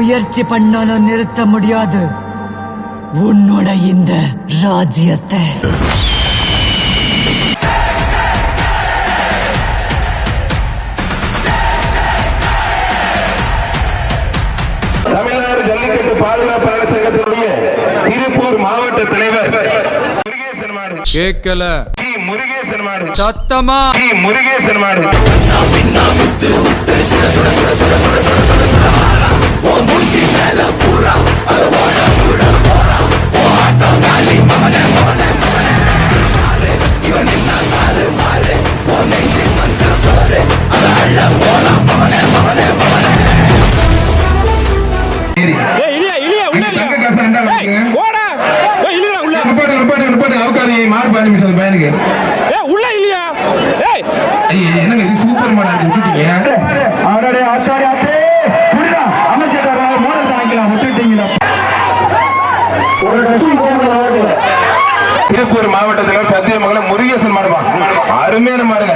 முயற்சி பண்ணாலும் நிறுத்த முடியாது. உன்னோட இந்த ராஜ்யத்தை. தமிழ்நாடு ஜல்லிக்கட்டு பாதுகாப்பு நலச்சங்கத்தினுடைய திருப்பூர் மாவட்ட தலைவர் முருகேசன் மாடு. கேட்கல முருகேசன் மாடு. சத்தமா? முருகேசன் மாடு. போடா. உள்ள. ரிப்போர்ட் ரிப்போர்ட் ரிப்போர்ட் அவுக்காது மாடு பாடி மிச்சது பையனுக்கு. ஏய் உள்ள இலியா ஏய். ஐயே, என்னங்க இது? சூப்பர் மாடா இருக்கு விட்டுட்டீங்க. ஆத்தாடி ஆத்தே. புரியுதா? அமைச்சிட்டாரா மோதல் தாங்கிக்கலாம். விட்டுட்டீங்களா? திருப்பூர் மாவட்ட தலைவர் சத்தியமங்கலம் முருகேசன் மாடுபா அருமையான மாடுங்க.